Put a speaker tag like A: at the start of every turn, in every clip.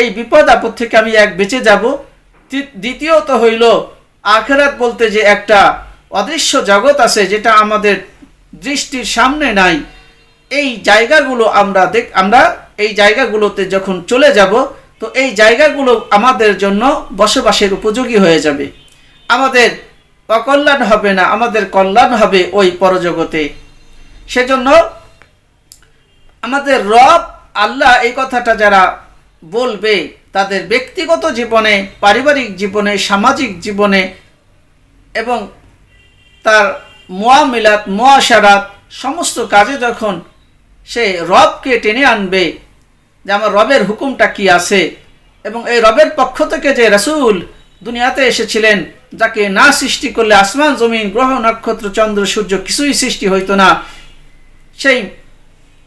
A: এই বিপদ আপদ থেকে আমি এক বেঁচে যাব। দ্বিতীয়ত হইল, আখেরাত বলতে যে একটা অদৃশ্য জগৎ আছে যেটা আমাদের দৃষ্টির সামনে নাই, এই জায়গাগুলো আমরা দেখ, আমরা এই জায়গাগুলোতে যখন চলে যাব, তো এই জায়গাগুলো আমাদের জন্য বসবাসের উপযোগী হয়ে যাবে। আমাদের অকল্যাণ হবে না, আমাদের কল্যাণ হবে ওই পরজগতে। সেজন্য আমাদের রব, আল্লাহ এই কথাটা যারা বলবে, তাদের ব্যক্তিগত জীবনে, পারিবারিক জীবনে, সামাজিক জীবনে এবং তার মোয়ামিলাত, মোয়াশারাত, সমস্ত কাজে যখন সে রবকে টেনে আনবে, যে আমার রবের হুকুমটা কি আছে? এবং এই রবের পক্ষ থেকে যে রাসূল দুনিয়াতে এসেছিলেন, যাকে না সৃষ্টি করলে আসমান, জমিন, গ্রহ, নক্ষত্র, চন্দ্র, সূর্য কিছুই সৃষ্টি হইতো না, সেই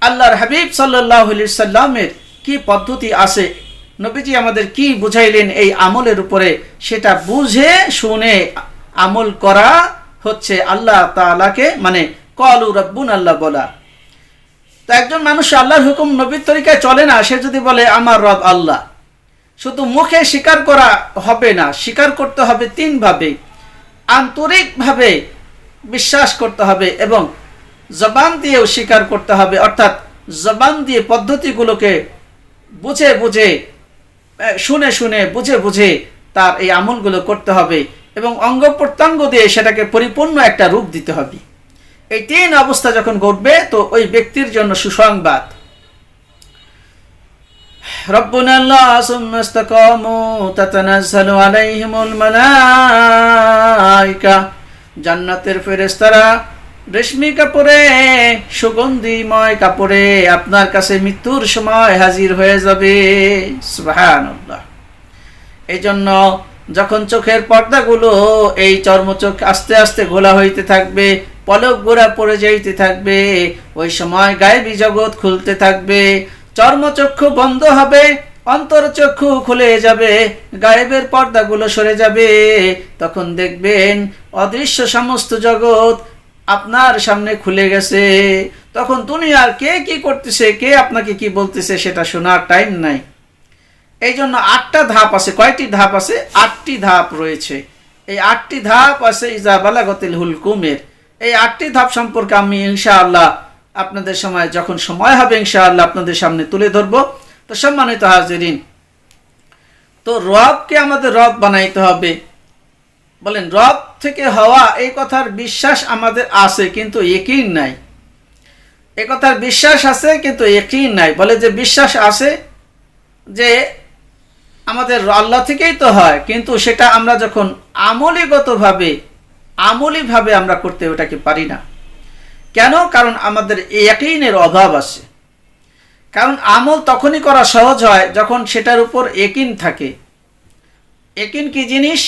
A: আল্লাহর হাবিব সাল্লাহ সাল্লামের কি পদ্ধতি আছে? নবীজি আমাদের কি বুঝাইলেন এই আমলের উপরে? সেটা বুঝে, শুনে আমল করা হচ্ছে আল্লাহ তাআলাকে মানে কলু রব্বুন আল্লাহ বলা। তো একজন মানুষ আল্লাহর হুকুম নবীর তরিকায় চলে না, সে যদি বলে, আমার রব আল্লাহ। শুধু মুখে স্বীকার করা হবে না, স্বীকার করতে হবে তিনভাবে আন্তরিকভাবে বিশ্বাস করতে হবে এবং জবান দিয়েও স্বীকার করতে হবে। অর্থাৎ জবান দিয়ে পদ্ধতিগুলোকে বুঝে বুঝে আহ, শুনে শুনে বুঝে বুঝে তার এই আমলগুলো করতে হবে এবং অঙ্গ প্রত্যঙ্গ দিয়ে সেটাকে পরিপূর্ণ একটা রূপ দিতে হবে এই তিন অবস্থা যখন ঘটবে তো ওই ব্যক্তির জন্য সুসংবাদ ربنا الله ثم استقاموا تتنزل عليهم الملائكة জান্নাতের ফেরেশতারা রেশমি কাপড়ে, সুগন্ধিময় কাপড়ে আপনার কাছে মৃত্যুর সময় হাজির হয়ে যাবে। এই জন্য যখন চোখের পর্দাগুলো এই চর্মচোখ আস্তে আস্তে ঘোলা হইতে থাকবে, পলক গোড়া পড়ে যাইতে থাকবে, ওই সময় গায়েবী জগৎ খুলতে থাকবে, চর্মচক্ষু বন্ধ হবে, অন্তরচক্ষু খুলে যাবে, গায়েবের পর্দাগুলো সরে যাবে, তখন দেখবেন অদৃশ্য সমস্ত জগৎ আপনার সামনে খুলে গেছে। তখন দুনিয়ার কে কি করতেছে, কে আপনাকে কি বলতেছে সেটা শোনার টাইম নাই। এই জন্য আটটা ধাপ আছে, কয়টি ধাপ আছে? আটটি ধাপ রয়েছে। এই আটটি ধাপ আছে, ইজা বালাগতিল হুলকুমের। এই আটটি ধাপ সম্পর্কে আমি ইনশাআল্লাহ আপনাদের সময়, যখন সময় হবে ইনশাআল্লাহ আপনাদের সামনে তুলে ধরবো। তো সম্মানিত হাজিরিন, তো রবকে আমাদের রব বানাইতে হবে। বলেন, রব থেকে হওয়া এই কথার বিশ্বাস আমাদের আছে, কিন্তু একই নাই। এ কথার বিশ্বাস আছে, কিন্তু একই নাই। বলে যে বিশ্বাস আছে যে আমাদের আল্লাহ থেকেই তো হয়, কিন্তু সেটা আমরা যখন আমলিগতভাবে, আমলিভাবে আমরা করতে ওটাকে পারি না। কেন? কারণ আমাদের একইনের অভাব আছে। কারণ আমল তখনই করা সহজ হয় যখন সেটার উপর একিন থাকে। একিন কি জিনিস?